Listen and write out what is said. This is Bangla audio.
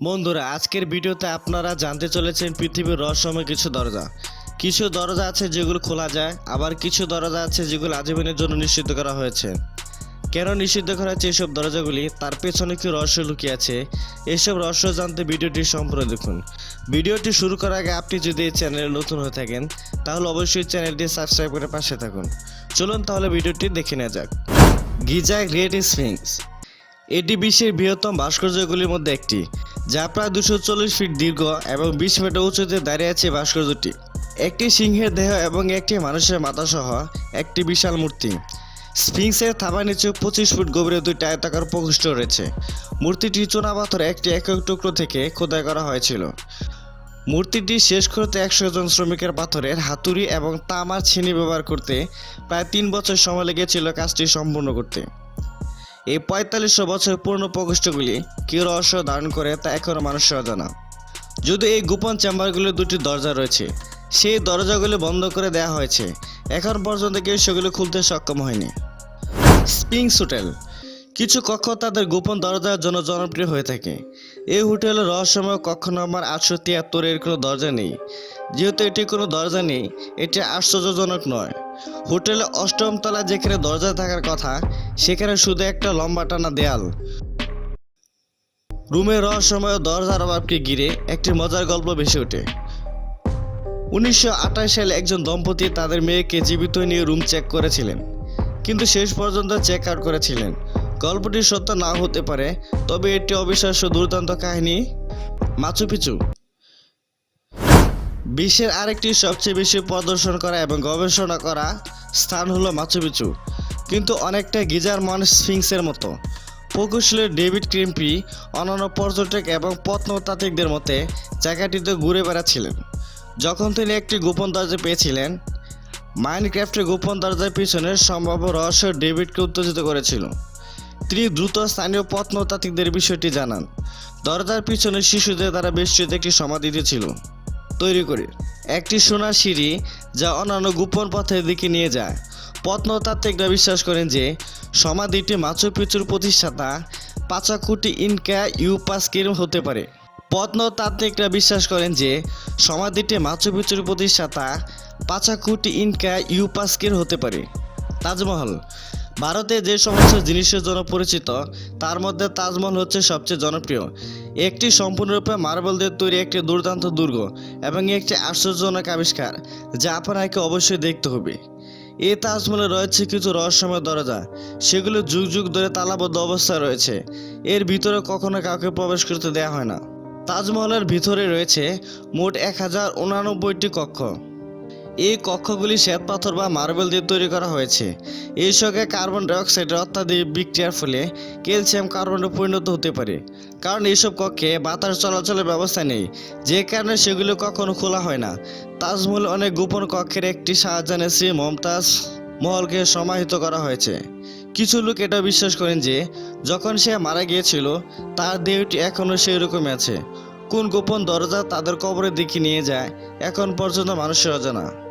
বন্ধুরা, আজকের ভিডিওতে আপনারা জানতে চলেছেন পৃথিবীর রহস্যময় কিছু দরজা। কিছু দরজা আছে যেগুলো খোলা যায়, আবার কিছু দরজা আছে যেগুলো আজীবনের জন্য নিষিদ্ধ করা হয়েছে। কেন নিষিদ্ধ করা হয়েছে এসব দরজাগুলি? তার পেছনে কি রহস্য লুকিয়ে আছে। এসব রহস্য জানতে ভিডিওটি সম্পূর্ণ দেখুন। ভিডিওটি শুরু করার আগে আপনি যদি এই চ্যানেলে নতুন হয়ে থাকেন, তাহলে অবশ্যই চ্যানেলটি সাবস্ক্রাইব করে পাশে থাকুন। চলুন তাহলে ভিডিওটি দেখে নেওয়া যাক। Giza Great Sphinx. এটি বিশ্বের বৃহত্তম ভাস্কর্যগুলির মধ্যে একটি। যা প্রায় দুশো চল্লিশ ফিট দীর্ঘ এবং বিশ মিটার উঁচুতে দাঁড়িয়ে আছে ভাস্কর্যটি। একটি সিংহের দেহ এবং একটি মানুষের মাথা সহ একটি বিশাল মূর্তি। স্পিংসের থাবা নিচে পঁচিশ ফুট গভীরে দুইটি আয়তাকার প্রকোষ্ঠ রয়েছে। মূর্তিটি চুনা পাথর একটি একক টুকরো থেকে খোদাই করা হয়েছিল। মূর্তিটি শেষ করতে একশো জন শ্রমিকের পাথরের হাতুড়ি এবং তামার ছিনি ব্যবহার করতে প্রায় তিন বছর সময় লেগেছিল কাজটি সম্পূর্ণ করতে। এই পঁয়তাল্লিশশো বছর পুরনো প্রকোষ্ঠগুলি কী রহস্য ধারণ করে তা এখনও মানুষের অজানা যদি এই গোপন চেম্বারগুলির দুটি দরজা রয়েছে, সেই দরজাগুলি বন্ধ করে দেওয়া হয়েছে, এখন পর্যন্ত কেউ সেগুলো খুলতে সক্ষম হয়নি। স্পিংস হোটেল, কিছু কক্ষ তাদের গোপন দরজার জন্য জনপ্রিয় হয়ে থাকে। এই হোটেলের রহস্যময় কক্ষ নম্বর আটশো তিয়াত্তরের কোনো দরজা নেই। যেহেতু এটি কোনো দরজা নেই, এটি আশ্চর্যজনক নয়। হোটেলে অষ্টম তলা যেখানে দরজা থাকার কথা, সেখানে শুধু একটা লম্বা টানা দেয়াল। রুমের রহস্যময় দরজার অভাবকে ঘিরে একটি মজার গল্প ভেসে ওঠে। উনিশশো আঠাশ সালে একজন দম্পতি তাদের মেয়েকে জীবিত নিয়ে রুম চেক করেছিলেন, কিন্তু শেষ পর্যন্ত চেক আউট করেছিলেন। গল্পটি সত্য না হতে পারে, তবে এটি অবিশ্বাস্য দুর্দান্ত কাহিনী। মাচু পিচু বিশ্বের আরেকটি সবচেয়ে বেশি প্রদর্শন করা এবং গবেষণা করা স্থান হলো মাচু পিচু। কিন্তু অনেকটা গিজার মন স্ফিংসের মতো। প্রকৌশলের ডেভিড ক্রিম্পি অন্যান্য পর্যটক এবং প্রত্নতাত্ত্বিকদের মতে জায়গাটিতে ঘুরে বেড়াচ্ছিলেন। যখন তিনি একটি গোপন দরজা পেয়েছিলেন, মাইনক্রাফ্টের গোপন দরজার পিছনে সম্ভাব্য রহস্য ডেভিডকে উত্তেজিত করেছিল। তিনি দ্রুত স্থানীয় প্রত্নতাত্ত্বিকদের বিষয়টি জানান। দরজার পিছনে শিশুদের দ্বারা বেষ্টিত একটি সমাধি ছিল। তৈরি করে। একটি সোনার সিঁড়ি যা অন্যান্য গোপন পথের দিকে নিয়ে যায়। প্রত্নতাত্ত্বিকরা বিশ্বাস করেন যে সমাধিটি মাচু পিচুর প্রতিষ্ঠাতা পাচাকুটি ইনকা ইউপাসকির হতে পারে। প্রত্নতাত্ত্বিকরা বিশ্বাস করেন যে সমাধিটি মাচু পিচুর প্রতিষ্ঠাতা পাচাকুটি ইনকা ইউপাসকির হতে পারে। তাজমহল। ভারতে যে সমস্ত জিনিসের জন্য পরিচিত তার মধ্যে তাজমহল হচ্ছে সবচেয়ে জনপ্রিয়। একটি সম্পূর্ণরূপে মার্বেল দিয়ে তৈরি একটি দুর্দান্ত দুর্গ এবং একটি আশ্চর্যজনক আবিষ্কার, যা আপনাকে অবশ্যই দেখতে হবে। এই তাজমহলে রয়েছে কিছু রহস্যময় দরজা। সেগুলো যুগ যুগ ধরে তালাবদ্ধ অবস্থায় রয়েছে। এর ভিতরে কখনো কাউকে প্রবেশ করতে দেওয়া হয় না। তাজমহলের ভিতরে রয়েছে মোট এক হাজার উনানব্বইটি কক্ষ। এই কক্ষগুলি শ্বেত পাথর বা মার্বেল দিয়ে তৈরি করা হয়েছে। এই সঙ্গে কার্বন ডাইঅক্সাইডের অত্যাধিক বিক্রিয়ার ফলে ক্যালসিয়াম কার্বনে পরিণত হতে পারে। কারণ এইসব কক্ষে বাতাস চলাচলের ব্যবস্থা নেই, যে কারণে সেগুলো কখনো খোলা হয় না। তাজমহল অনেক গোপন কক্ষের একটি শাহজাহানের শ্রী মমতাজ মহলকে সমাহিত করা হয়েছে। কিছু লোক এটা বিশ্বাস করেন যে, যখন সে মারা গিয়েছিল, তার দেহটি এখনও সেই রকমই আছে। কোন গোপন দরজা তাদের কবরের দিকে নিয়ে যায়, এখন পর্যন্ত মানুষের অজানা।